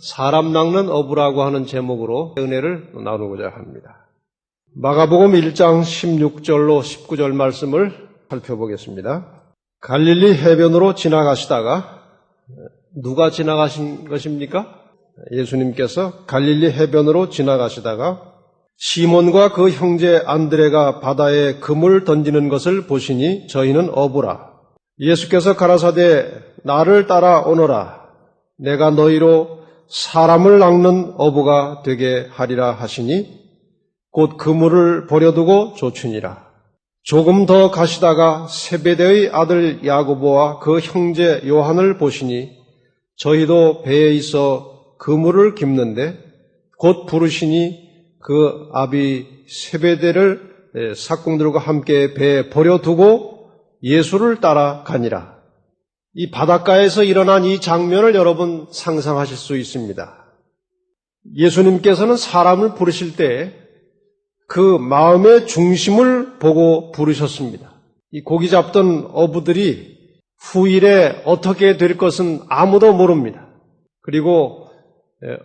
사람 낚는 어부라고 하는 제목으로 은혜를 나누고자 합니다. 마가복음 1장 16절로 19절 말씀을 살펴보겠습니다. 갈릴리 해변으로 지나가시다가 누가 지나가신 것입니까? 예수님께서 갈릴리 해변으로 지나가시다가 시몬과 그 형제 안드레가 바다에 금을 던지는 것을 보시니 저희는 어부라. 예수께서 가라사대 나를 따라 오너라. 내가 너희로 사람을 낚는 어부가 되게 하리라 하시니 곧 그물을 버려두고 조춘이라. 조금 더 가시다가 세베대의 아들 야고보와 그 형제 요한을 보시니 저희도 배에 있어 그물을 깁는데 곧 부르시니 그 아비 세베대를 사공들과 함께 배에 버려두고 예수를 따라 가니라. 이 바닷가에서 일어난 이 장면을 여러분 상상하실 수 있습니다. 예수님께서는 사람을 부르실 때 그 마음의 중심을 보고 부르셨습니다. 이 고기 잡던 어부들이 후일에 어떻게 될 것은 아무도 모릅니다. 그리고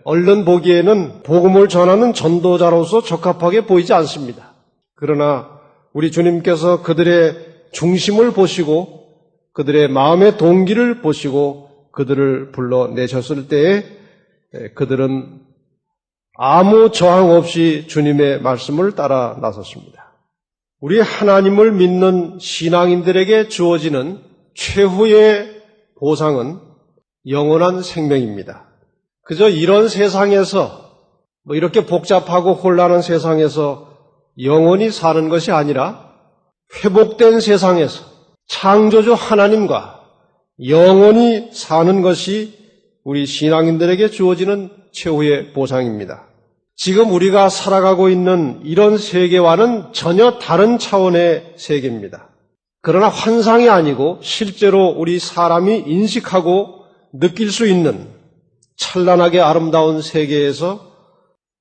얼른 보기에는 복음을 전하는 전도자로서 적합하게 보이지 않습니다. 그러나 우리 주님께서 그들의 중심을 보시고 그들의 마음의 동기를 보시고 그들을 불러내셨을 때에 그들은 아무 저항 없이 주님의 말씀을 따라 나섰습니다. 우리 하나님을 믿는 신앙인들에게 주어지는 최후의 보상은 영원한 생명입니다. 그저 이런 세상에서 뭐 이렇게 복잡하고 혼란한 세상에서 영원히 사는 것이 아니라 회복된 세상에서 창조주 하나님과 영원히 사는 것이 우리 신앙인들에게 주어지는 최후의 보상입니다. 지금 우리가 살아가고 있는 이런 세계와는 전혀 다른 차원의 세계입니다. 그러나 환상이 아니고 실제로 우리 사람이 인식하고 느낄 수 있는 찬란하게 아름다운 세계에서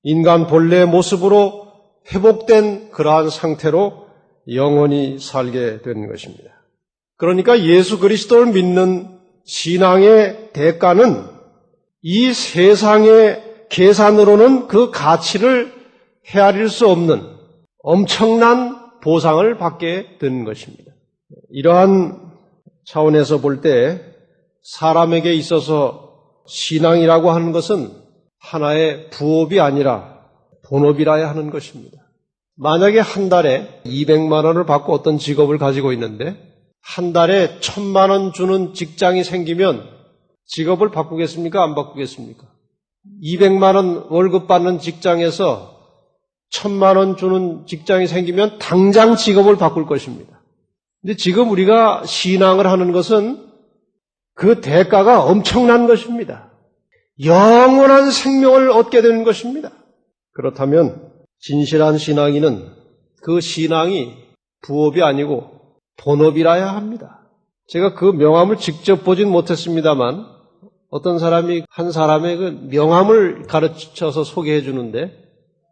인간 본래의 모습으로 회복된 그러한 상태로 영원히 살게 된 것입니다. 그러니까 예수 그리스도를 믿는 신앙의 대가는 이 세상의 계산으로는 그 가치를 헤아릴 수 없는 엄청난 보상을 받게 된 것입니다. 이러한 차원에서 볼 때 사람에게 있어서 신앙이라고 하는 것은 하나의 부업이 아니라 본업이라야 하는 것입니다. 만약에 한 달에 200만 원을 받고 어떤 직업을 가지고 있는데 한 달에 1000만 원 주는 직장이 생기면 직업을 바꾸겠습니까? 안 바꾸겠습니까? 200만 원 월급 받는 직장에서 1000만 원 주는 직장이 생기면 당장 직업을 바꿀 것입니다. 근데 지금 우리가 신앙을 하는 것은 그 대가가 엄청난 것입니다. 영원한 생명을 얻게 되는 것입니다. 그렇다면 진실한 신앙인은 그 신앙이 부업이 아니고 본업이라야 합니다. 제가 그 명함을 직접 보진 못했습니다만 어떤 사람이 한 사람의 그 명함을 가르쳐서 소개해 주는데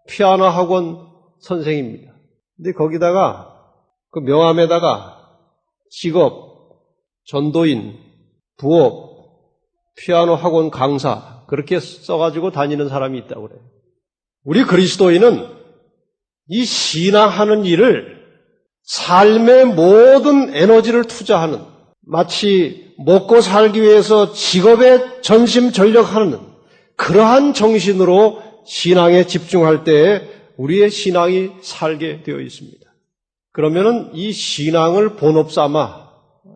피아노 학원 선생입니다. 근데 거기다가 그 명함에다가 직업, 전도인, 부업, 피아노 학원 강사 그렇게 써가지고 다니는 사람이 있다고 그래요. 우리 그리스도인은 이 신앙하는 일을 삶의 모든 에너지를 투자하는 마치 먹고 살기 위해서 직업에 전심 전력하는 그러한 정신으로 신앙에 집중할 때에 우리의 신앙이 살게 되어 있습니다. 그러면은 이 신앙을 본업 삼아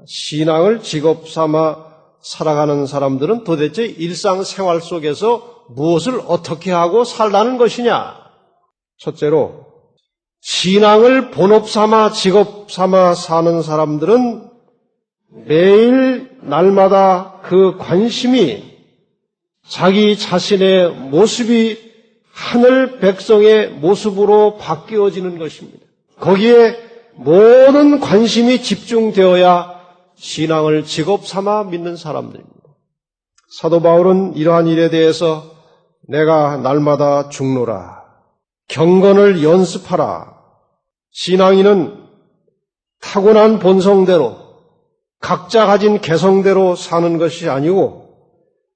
신앙을 직업 삼아 살아가는 사람들은 도대체 일상생활 속에서 무엇을 어떻게 하고 살라는 것이냐? 첫째로 신앙을 본업 삼아 직업 삼아 사는 사람들은 매일 날마다 그 관심이 자기 자신의 모습이 하늘 백성의 모습으로 바뀌어지는 것입니다. 거기에 모든 관심이 집중되어야 신앙을 직업 삼아 믿는 사람들입니다. 사도 바울은 이러한 일에 대해서 내가 날마다 죽노라. 경건을 연습하라. 신앙인은 타고난 본성대로 각자 가진 개성대로 사는 것이 아니고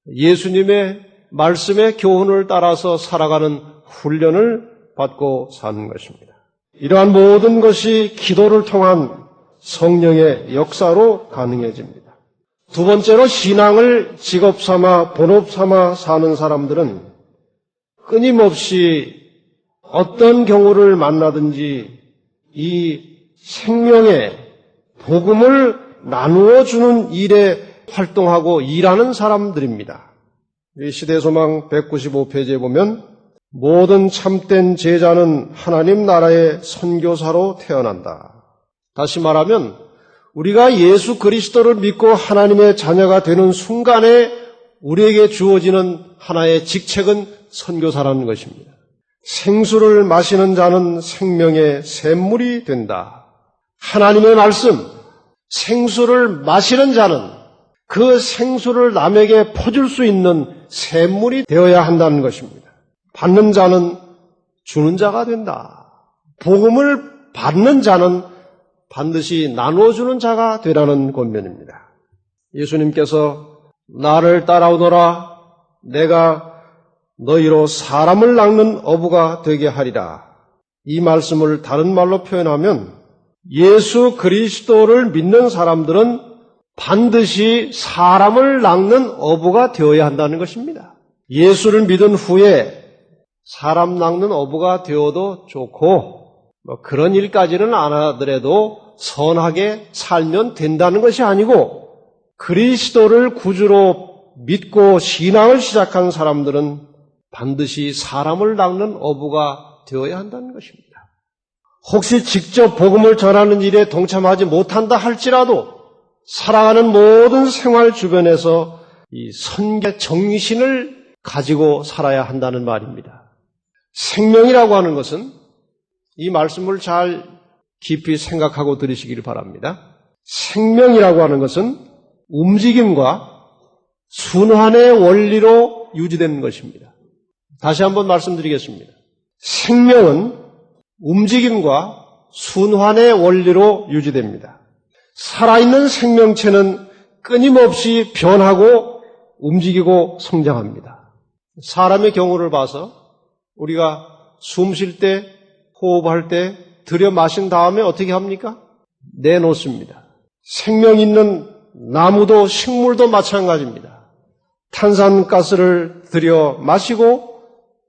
예수님의 말씀의 교훈을 따라서 살아가는 훈련을 받고 사는 것입니다. 이러한 모든 것이 기도를 통한 성령의 역사로 가능해집니다. 두 번째로 신앙을 직업 삼아 본업 삼아 사는 사람들은 끊임없이 어떤 경우를 만나든지 이 생명의 복음을 나누어 주는 일에 활동하고 일하는 사람들입니다. 이 시대 소망 195페이지에 보면 모든 참된 제자는 하나님 나라의 선교사로 태어난다. 다시 말하면 우리가 예수 그리스도를 믿고 하나님의 자녀가 되는 순간에 우리에게 주어지는 하나의 직책은 선교사라는 것입니다. 생수를 마시는 자는 생명의 샘물이 된다. 하나님의 말씀, 생수를 마시는 자는 그 생수를 남에게 퍼줄 수 있는 샘물이 되어야 한다는 것입니다. 받는 자는 주는 자가 된다. 복음을 받는 자는 반드시 나누어주는 자가 되라는 권면입니다. 예수님께서 나를 따라오너라 내가 너희로 사람을 낚는 어부가 되게 하리라. 이 말씀을 다른 말로 표현하면 예수 그리스도를 믿는 사람들은 반드시 사람을 낚는 어부가 되어야 한다는 것입니다. 예수를 믿은 후에 사람 낚는 어부가 되어도 좋고 뭐 그런 일까지는 안 하더라도 선하게 살면 된다는 것이 아니고 그리스도를 구주로 믿고 신앙을 시작한 사람들은 반드시 사람을 낚는 어부가 되어야 한다는 것입니다. 혹시 직접 복음을 전하는 일에 동참하지 못한다 할지라도 살아가는 모든 생활 주변에서 이 선계 정신을 가지고 살아야 한다는 말입니다. 생명이라고 하는 것은 이 말씀을 잘 깊이 생각하고 들으시기를 바랍니다. 생명이라고 하는 것은 움직임과 순환의 원리로 유지되는 것입니다. 다시 한번 말씀드리겠습니다. 생명은 움직임과 순환의 원리로 유지됩니다. 살아있는 생명체는 끊임없이 변하고 움직이고 성장합니다. 사람의 경우를 봐서 우리가 숨 쉴 때, 호흡할 때 들여 마신 다음에 어떻게 합니까? 내놓습니다. 생명 있는 나무도 식물도 마찬가지입니다. 탄산가스를 들여 마시고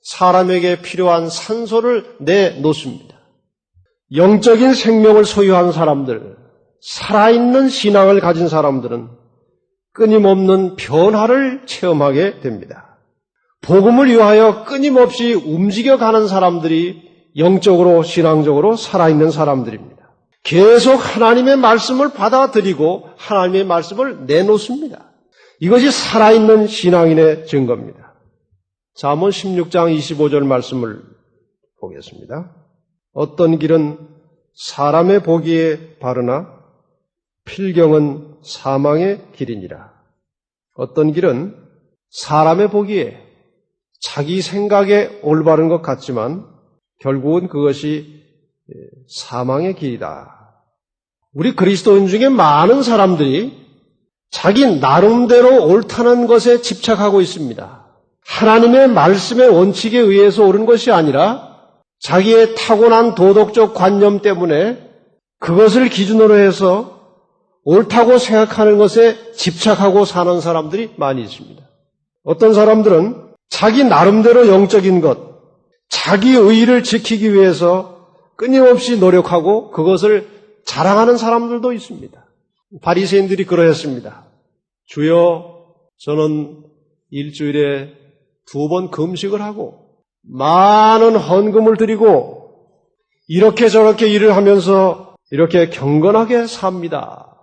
사람에게 필요한 산소를 내놓습니다. 영적인 생명을 소유한 사람들, 살아있는 신앙을 가진 사람들은 끊임없는 변화를 체험하게 됩니다. 복음을 위하여 끊임없이 움직여가는 사람들이 영적으로 신앙적으로 살아있는 사람들입니다. 계속 하나님의 말씀을 받아들이고 하나님의 말씀을 내놓습니다. 이것이 살아있는 신앙인의 증거입니다. 잠언 16장 25절 말씀을 보겠습니다. 어떤 길은 사람의 보기에 바르나 필경은 사망의 길이니라. 어떤 길은 사람의 보기에 자기 생각에 올바른 것 같지만 결국은 그것이 사망의 길이다. 우리 그리스도인 중에 많은 사람들이 자기 나름대로 옳다는 것에 집착하고 있습니다. 하나님의 말씀의 원칙에 의해서 옳은 것이 아니라 자기의 타고난 도덕적 관념 때문에 그것을 기준으로 해서 옳다고 생각하는 것에 집착하고 사는 사람들이 많이 있습니다. 어떤 사람들은 자기 나름대로 영적인 것, 자기 의의를 지키기 위해서 끊임없이 노력하고 그것을 자랑하는 사람들도 있습니다. 바리새인들이 그러했습니다. 주여, 저는 일주일에 두 번 금식을 하고 많은 헌금을 드리고 이렇게 저렇게 일을 하면서 이렇게 경건하게 삽니다.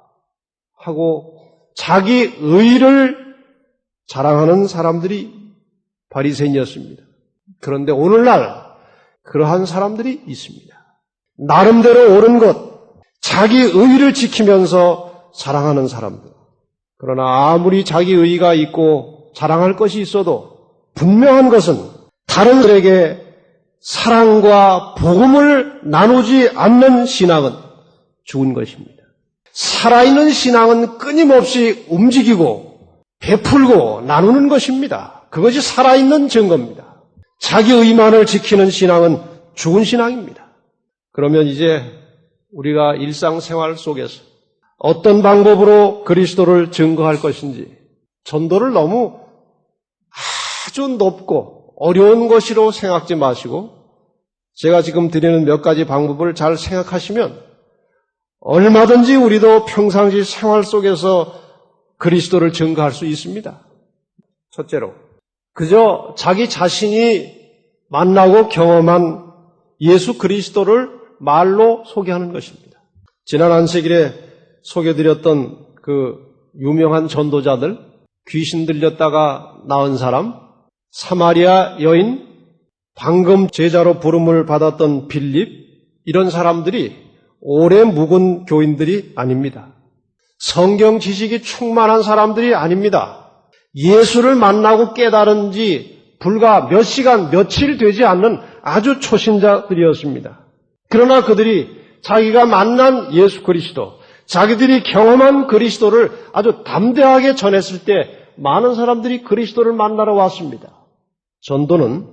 하고 자기 의의를 자랑하는 사람들이 바리새인이었습니다. 그런데 오늘날 그러한 사람들이 있습니다. 나름대로 옳은 것, 자기 의의를 지키면서 자랑하는 사람들. 그러나 아무리 자기 의의가 있고 자랑할 것이 있어도 분명한 것은 다른 들에게 사랑과 복음을 나누지 않는 신앙은 죽은 것입니다. 살아있는 신앙은 끊임없이 움직이고 베풀고 나누는 것입니다. 그것이 살아있는 증거입니다. 자기 의만을 지키는 신앙은 죽은 신앙입니다. 그러면 이제 우리가 일상생활 속에서 어떤 방법으로 그리스도를 증거할 것인지 전도를 너무 아주 높고 어려운 것으로 생각지 마시고 제가 지금 드리는 몇 가지 방법을 잘 생각하시면 얼마든지 우리도 평상시 생활 속에서 그리스도를 증거할 수 있습니다. 첫째로, 그저 자기 자신이 만나고 경험한 예수 그리스도를 말로 소개하는 것입니다. 지난 안식일에 소개드렸던 그 유명한 전도자들, 귀신 들렸다가 나은 사람, 사마리아 여인, 방금 제자로 부름을 받았던 빌립, 이런 사람들이 오래 묵은 교인들이 아닙니다. 성경 지식이 충만한 사람들이 아닙니다. 예수를 만나고 깨달은 지 불과 몇 시간, 며칠 되지 않는 아주 초신자들이었습니다. 그러나 그들이 자기가 만난 예수 그리스도, 자기들이 경험한 그리스도를 아주 담대하게 전했을 때 많은 사람들이 그리스도를 만나러 왔습니다. 전도는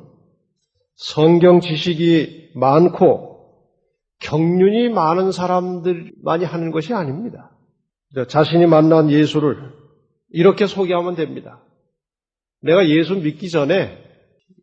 성경 지식이 많고 경륜이 많은 사람들만이 하는 것이 아닙니다. 자신이 만난 예수를 이렇게 소개하면 됩니다. 내가 예수 믿기 전에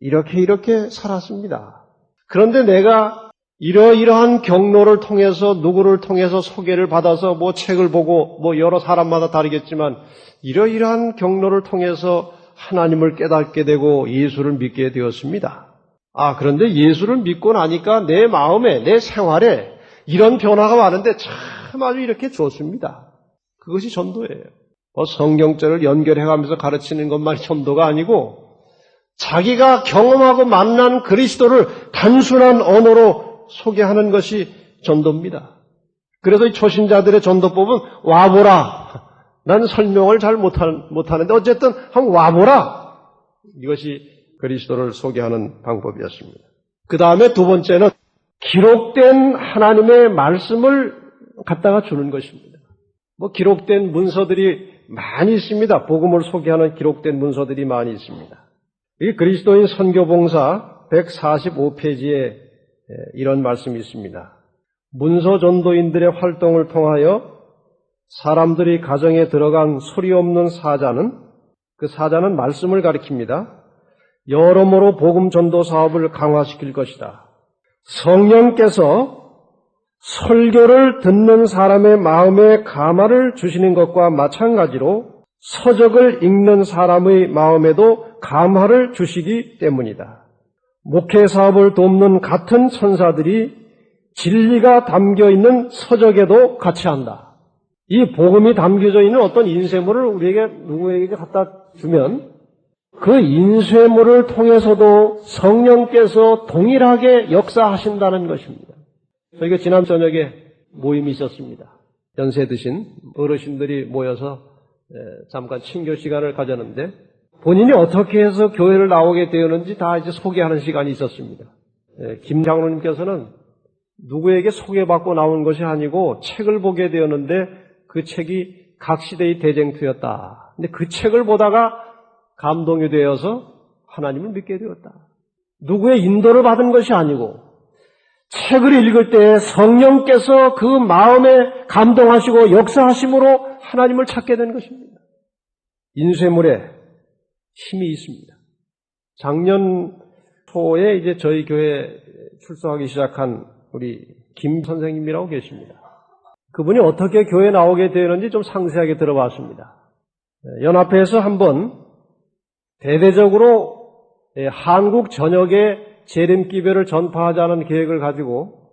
이렇게 이렇게 살았습니다. 그런데 내가 이러이러한 경로를 통해서 누구를 통해서 소개를 받아서 뭐 책을 보고 뭐 여러 사람마다 다르겠지만 이러이러한 경로를 통해서 하나님을 깨닫게 되고 예수를 믿게 되었습니다. 아, 그런데 예수를 믿고 나니까 내 마음에, 내 생활에 이런 변화가 많은데 참 아주 이렇게 좋습니다. 그것이 전도예요. 뭐 성경절을 연결해가면서 가르치는 것만이 전도가 아니고 자기가 경험하고 만난 그리스도를 단순한 언어로 소개하는 것이 전도입니다. 그래서 이 초신자들의 전도법은 와보라. 난 설명을 잘 못하는데 어쨌든 한번 와보라. 이것이 그리스도를 소개하는 방법이었습니다. 그 다음에 두 번째는 기록된 하나님의 말씀을 갖다가 주는 것입니다. 뭐 기록된 문서들이 많이 있습니다. 복음을 소개하는 기록된 문서들이 많이 있습니다. 이 그리스도인 선교봉사 145페이지에 이런 말씀이 있습니다. 문서 전도인들의 활동을 통하여 사람들이 가정에 들어간 소리 없는 사자는 그 사자는 말씀을 가리킵니다. 여러모로 복음 전도 사업을 강화시킬 것이다. 성령께서 설교를 듣는 사람의 마음에 가마를 주시는 것과 마찬가지로 서적을 읽는 사람의 마음에도 감화를 주시기 때문이다. 목회 사업을 돕는 같은 천사들이 진리가 담겨 있는 서적에도 같이 한다. 이 복음이 담겨져 있는 어떤 인쇄물을 우리에게 누구에게 갖다 주면 그 인쇄물을 통해서도 성령께서 동일하게 역사하신다는 것입니다. 저희가 지난 저녁에 모임이 있었습니다. 연세 드신 어르신들이 모여서 잠깐 친교 시간을 가졌는데 본인이 어떻게 해서 교회를 나오게 되었는지 다 이제 소개하는 시간이 있었습니다. 김 장로님께서는 누구에게 소개받고 나온 것이 아니고 책을 보게 되었는데 그 책이 각 시대의 대쟁투였다. 근데 그 책을 보다가 감동이 되어서 하나님을 믿게 되었다. 누구의 인도를 받은 것이 아니고 책을 읽을 때 성령께서 그 마음에 감동하시고 역사하심으로 하나님을 찾게 된 것입니다. 인쇄물에 힘이 있습니다. 작년 초에 이제 저희 교회 출석하기 시작한 우리 김 선생님이라고 계십니다. 그분이 어떻게 교회 나오게 되는지 좀 상세하게 들어봤습니다. 연합회에서 한번 대대적으로 예, 한국 전역에 재림 기별을 전파하자는 계획을 가지고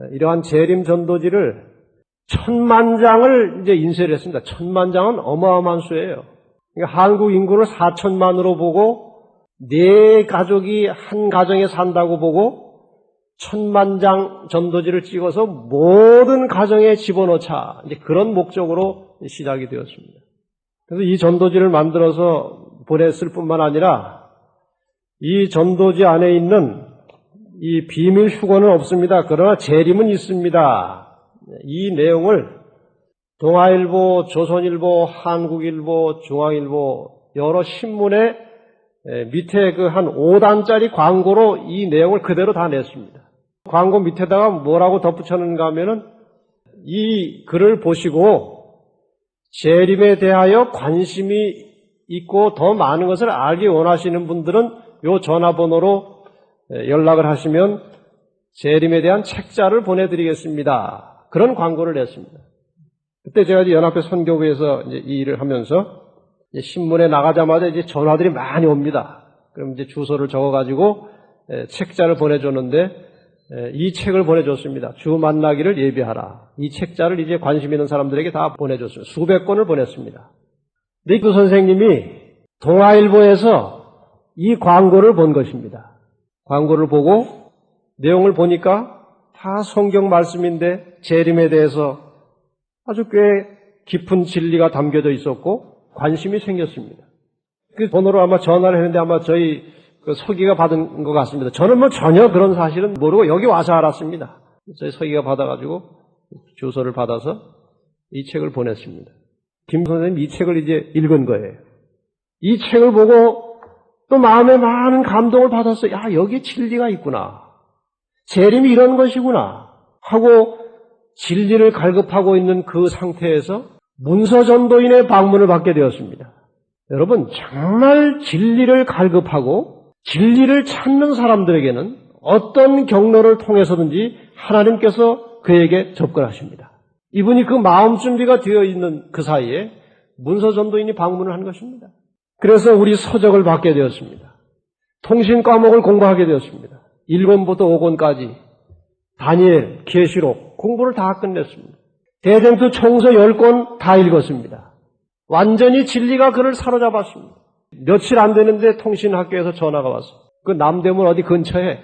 예, 이러한 재림 전도지를 천만 장을 이제 인쇄를 했습니다. 천만 장은 어마어마한 수예요. 그러니까 한국 인구를 4천만으로 보고 네 가족이 한 가정에 산다고 보고 천만 장 전도지를 찍어서 모든 가정에 집어넣자 이제 그런 목적으로 시작이 되었습니다. 그래서 이 전도지를 만들어서 보냈을 뿐만 아니라 이 전도지 안에 있는 이 비밀 휴거는 없습니다. 그러나 재림은 있습니다. 이 내용을 동아일보, 조선일보, 한국일보, 중앙일보 여러 신문에 에, 밑에 그 한 5단짜리 광고로 이 내용을 그대로 다 냈습니다. 광고 밑에다가 뭐라고 덧붙였는가 하면은 이 글을 보시고 재림에 대하여 관심이 있고 더 많은 것을 알기 원하시는 분들은 요 전화번호로 연락을 하시면 재림에 대한 책자를 보내드리겠습니다. 그런 광고를 냈습니다. 그때 제가 이제 연합회 선교부에서 이제 이 일을 하면서 이제 신문에 나가자마자 이제 전화들이 많이 옵니다. 그럼 이제 주소를 적어가지고 에, 책자를 보내줬는데 에, 이 책을 보내줬습니다. 주 만나기를 예비하라. 이 책자를 이제 관심 있는 사람들에게 다 보내줬습니다. 수백 건을 보냈습니다. 그 선생님이 동아일보에서 이 광고를 본 것입니다. 광고를 보고 내용을 보니까 다 성경 말씀인데 재림에 대해서 아주 꽤 깊은 진리가 담겨져 있었고 관심이 생겼습니다. 그 번호로 아마 전화를 했는데 아마 저희 그 서기가 받은 것 같습니다. 저는 뭐 전혀 그런 사실은 모르고 여기 와서 알았습니다. 저희 서기가 받아가지고 주소를 받아서 이 책을 보냈습니다. 김 선생님 이 책을 이제 읽은 거예요. 이 책을 보고 또 마음에 많은 감동을 받았어요. 야, 여기 진리가 있구나. 재림이 이런 것이구나. 하고 진리를 갈급하고 있는 그 상태에서 문서 전도인의 방문을 받게 되었습니다. 여러분, 정말 진리를 갈급하고 진리를 찾는 사람들에게는 어떤 경로를 통해서든지 하나님께서 그에게 접근하십니다. 이분이 그 마음 준비가 되어 있는 그 사이에 문서 전도인이 방문을 한 것입니다. 그래서 우리 서적을 받게 되었습니다. 통신 과목을 공부하게 되었습니다. 1권부터 5권까지 다니엘, 계시록 공부를 다 끝냈습니다. 대쟁투 총서 10권 다 읽었습니다. 완전히 진리가 그를 사로잡았습니다. 며칠 안 되는데 통신학교에서 전화가 왔어요. 그 남대문 어디 근처에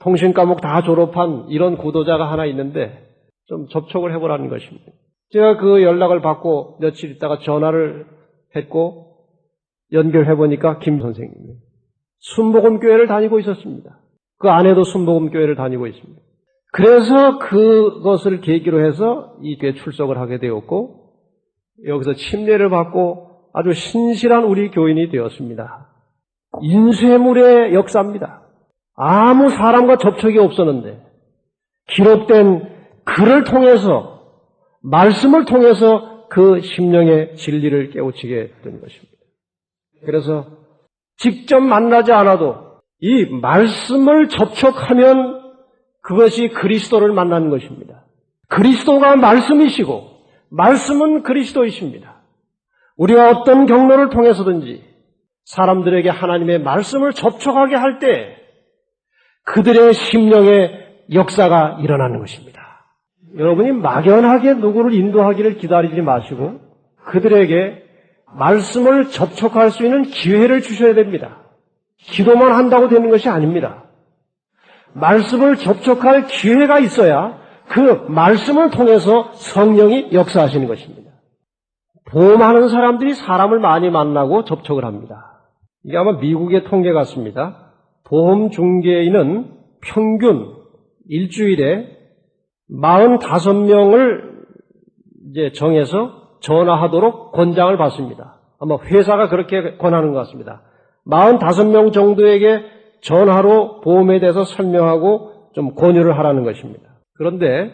통신 과목 다 졸업한 이런 구도자가 하나 있는데 좀 접촉을 해보라는 것입니다. 제가 그 연락을 받고 며칠 있다가 전화를 했고 연결해 보니까 김 선생님이 순복음 교회를 다니고 있었습니다. 그 안에도 순복음 교회를 다니고 있습니다. 그래서 그것을 계기로 해서 이 교회 출석을 하게 되었고 여기서 침례를 받고 아주 신실한 우리 교인이 되었습니다. 인쇄물의 역사입니다. 아무 사람과 접촉이 없었는데 기록된 글을 통해서 말씀을 통해서 그 심령의 진리를 깨우치게 된 것입니다. 그래서 직접 만나지 않아도 이 말씀을 접촉하면 그것이 그리스도를 만나는 것입니다. 그리스도가 말씀이시고 말씀은 그리스도이십니다. 우리가 어떤 경로를 통해서든지 사람들에게 하나님의 말씀을 접촉하게 할 때 그들의 심령의 역사가 일어나는 것입니다. 여러분이 막연하게 누구를 인도하기를 기다리지 마시고 그들에게 말씀을 접촉할 수 있는 기회를 주셔야 됩니다. 기도만 한다고 되는 것이 아닙니다. 말씀을 접촉할 기회가 있어야 그 말씀을 통해서 성령이 역사하시는 것입니다. 보험하는 사람들이 사람을 많이 만나고 접촉을 합니다. 이게 아마 미국의 통계 같습니다. 보험 중개인은 평균 일주일에 45명을 이제 정해서 전화하도록 권장을 받습니다. 아마 회사가 그렇게 권하는 것 같습니다. 45명 정도에게 전화로 보험에 대해서 설명하고 좀 권유를 하라는 것입니다. 그런데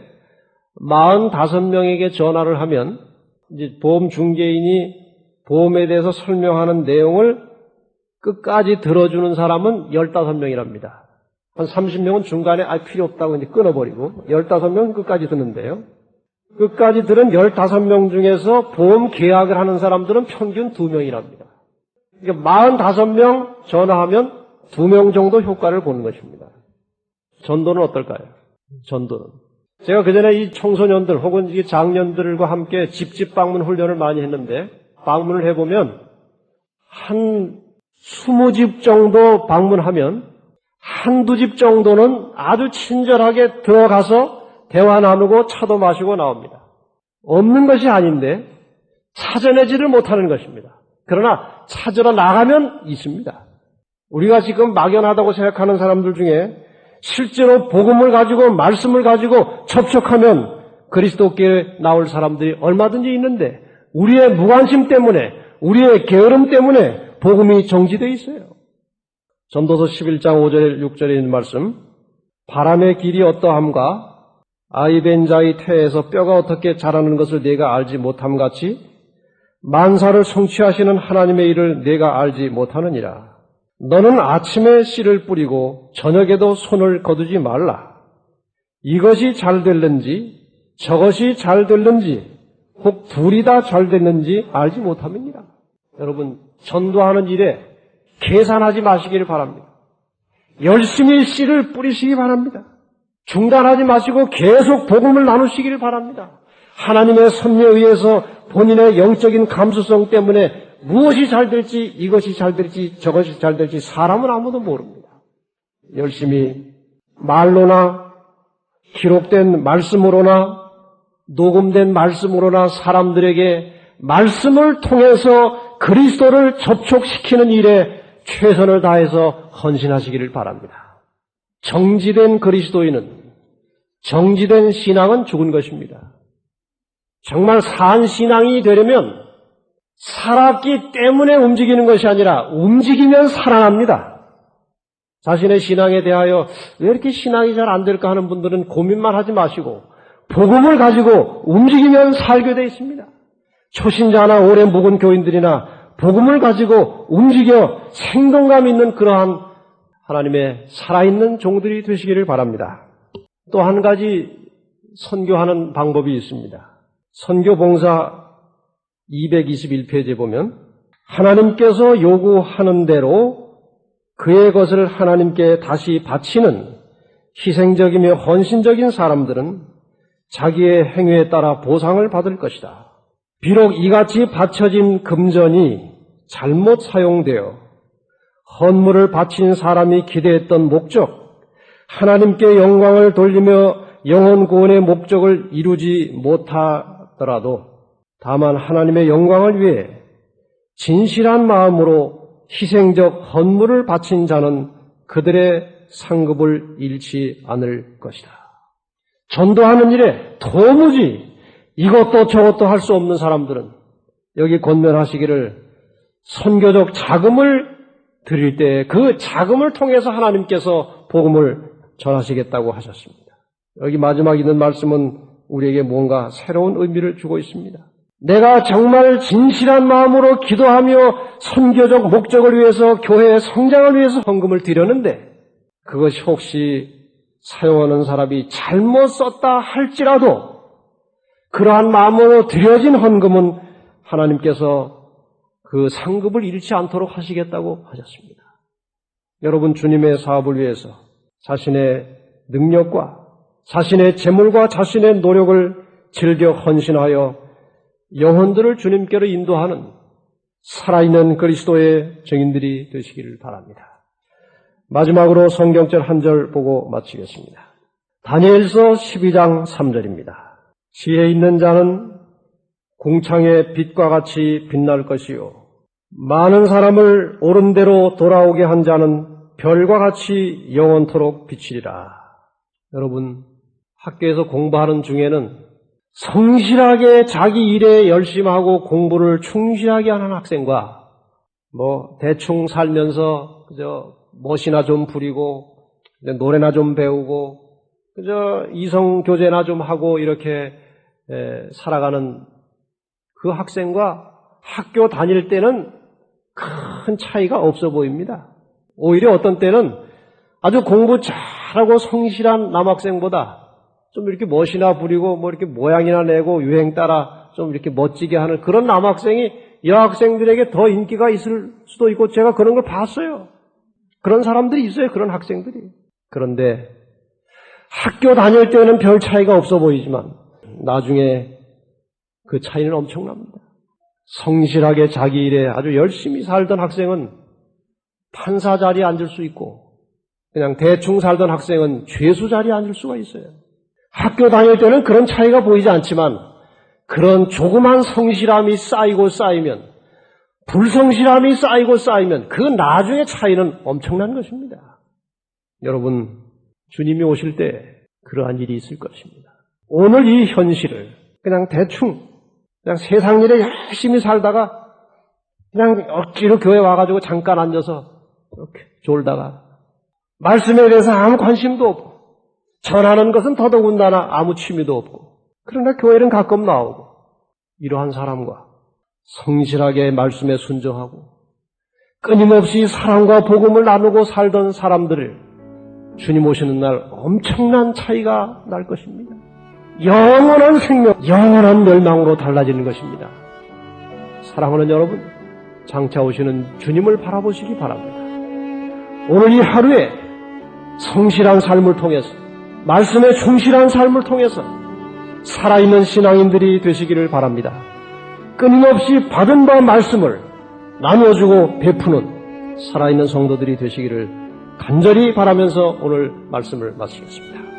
45명에게 전화를 하면 이제 보험 중개인이 보험에 대해서 설명하는 내용을 끝까지 들어주는 사람은 15명이랍니다. 한 30명은 중간에 아 필요 없다고 이제 끊어버리고 15명은 끝까지 듣는데요. 끝까지 들은 15명 중에서 보험 계약을 하는 사람들은 평균 2명이랍니다. 그러니까 45명 전화하면 2명 정도 효과를 보는 것입니다. 전도는 어떨까요? 전도는. 제가 그 전에 이 청소년들 혹은 이 장년들과 함께 집집 방문 훈련을 많이 했는데 방문을 해보면 한 20집 정도 방문하면 한두 집 정도는 아주 친절하게 들어가서 대화 나누고 차도 마시고 나옵니다. 없는 것이 아닌데 찾아내지를 못하는 것입니다. 그러나 찾으러 나가면 있습니다. 우리가 지금 막연하다고 생각하는 사람들 중에 실제로 복음을 가지고 말씀을 가지고 접촉하면 그리스도께 나올 사람들이 얼마든지 있는데 우리의 무관심 때문에 우리의 게으름 때문에 복음이 정지되어 있어요. 전도서 11장 5절 6절에 있는 말씀 바람의 길이 어떠함과 아이벤 자의 태에서 뼈가 어떻게 자라는 것을 내가 알지 못함 같이 만사를 성취하시는 하나님의 일을 내가 알지 못하느니라. 너는 아침에 씨를 뿌리고 저녁에도 손을 거두지 말라. 이것이 잘 될는지 저것이 잘 될는지 혹 둘이 다 잘 됐는지 알지 못함이니라. 여러분 전도하는 일에 계산하지 마시기를 바랍니다. 열심히 씨를 뿌리시기 바랍니다. 중단하지 마시고 계속 복음을 나누시기를 바랍니다. 하나님의 섭리에 의해서 본인의 영적인 감수성 때문에 무엇이 잘 될지 이것이 잘 될지 저것이 잘 될지 사람은 아무도 모릅니다. 열심히 말로나 기록된 말씀으로나 녹음된 말씀으로나 사람들에게 말씀을 통해서 그리스도를 접촉시키는 일에 최선을 다해서 헌신하시기를 바랍니다. 정지된 그리스도인은 정지된 신앙은 죽은 것입니다. 정말 산 신앙이 되려면 살았기 때문에 움직이는 것이 아니라 움직이면 살아납니다. 자신의 신앙에 대하여 왜 이렇게 신앙이 잘 안 될까 하는 분들은 고민만 하지 마시고 복음을 가지고 움직이면 살게 되어 있습니다. 초신자나 오래 묵은 교인들이나 복음을 가지고 움직여 생동감 있는 그러한 하나님의 살아있는 종들이 되시기를 바랍니다. 또 한 가지 선교하는 방법이 있습니다. 선교 봉사 221페이지에 보면 하나님께서 요구하는 대로 그의 것을 하나님께 다시 바치는 희생적이며 헌신적인 사람들은 자기의 행위에 따라 보상을 받을 것이다. 비록 이같이 바쳐진 금전이 잘못 사용되어 헌물을 바친 사람이 기대했던 목적, 하나님께 영광을 돌리며 영혼 구원의 목적을 이루지 못하 더라도 다만 하나님의 영광을 위해 진실한 마음으로 희생적 헌물을 바친 자는 그들의 상급을 잃지 않을 것이다. 전도하는 일에 도무지 이것도 저것도 할 수 없는 사람들은 여기 권면하시기를 선교적 자금을 드릴 때 그 자금을 통해서 하나님께서 복음을 전하시겠다고 하셨습니다. 여기 마지막 있는 말씀은 우리에게 뭔가 새로운 의미를 주고 있습니다. 내가 정말 진실한 마음으로 기도하며 선교적 목적을 위해서 교회의 성장을 위해서 헌금을 드렸는데 그것이 혹시 사용하는 사람이 잘못 썼다 할지라도 그러한 마음으로 드려진 헌금은 하나님께서 그 상급을 잃지 않도록 하시겠다고 하셨습니다. 여러분 주님의 사업을 위해서 자신의 능력과 자신의 재물과 자신의 노력을 즐겨 헌신하여 영혼들을 주님께로 인도하는 살아있는 그리스도의 증인들이 되시기를 바랍니다. 마지막으로 성경절 한 절 보고 마치겠습니다. 다니엘서 12장 3절입니다. 지혜 있는 자는 공창의 빛과 같이 빛날 것이요. 많은 사람을 옳은 대로 돌아오게 한 자는 별과 같이 영원토록 비치리라. 여러분, 학교에서 공부하는 중에는 성실하게 자기 일에 열심하고 공부를 충실하게 하는 학생과 뭐 대충 살면서 그저 멋이나 좀 부리고 노래나 좀 배우고 그저 이성 교제나 좀 하고 이렇게 살아가는 그 학생과 학교 다닐 때는 큰 차이가 없어 보입니다. 오히려 어떤 때는 아주 공부 잘하고 성실한 남학생보다 좀 이렇게 멋이나 부리고 뭐 이렇게 모양이나 내고 유행 따라 좀 이렇게 멋지게 하는 그런 남학생이 여학생들에게 더 인기가 있을 수도 있고 제가 그런 걸 봤어요. 그런 사람들이 있어요. 그런 학생들이. 그런데 학교 다닐 때는 별 차이가 없어 보이지만 나중에 그 차이는 엄청납니다. 성실하게 자기 일에 아주 열심히 살던 학생은 판사 자리에 앉을 수 있고 그냥 대충 살던 학생은 죄수 자리에 앉을 수가 있어요. 학교 다닐 때는 그런 차이가 보이지 않지만 그런 조그만 성실함이 쌓이고 쌓이면 불성실함이 쌓이고 쌓이면 그 나중에 차이는 엄청난 것입니다. 여러분, 주님이 오실 때 그러한 일이 있을 것입니다. 오늘 이 현실을 그냥 대충 그냥 세상 일에 열심히 살다가 그냥 억지로 교회 와가지고 잠깐 앉아서 이렇게 졸다가 말씀에 대해서 아무 관심도 없고 전하는 것은 더더군다나 아무 취미도 없고 그러나 교회는 가끔 나오고 이러한 사람과 성실하게 말씀에 순종하고 끊임없이 사랑과 복음을 나누고 살던 사람들을 주님 오시는 날 엄청난 차이가 날 것입니다. 영원한 생명, 영원한 멸망으로 달라지는 것입니다. 사랑하는 여러분, 장차 오시는 주님을 바라보시기 바랍니다. 오늘 이 하루에 성실한 삶을 통해서, 말씀에 충실한 삶을 통해서 살아있는 신앙인들이 되시기를 바랍니다. 끊임없이 받은 바 말씀을 나누어주고 베푸는 살아있는 성도들이 되시기를 간절히 바라면서 오늘 말씀을 마치겠습니다.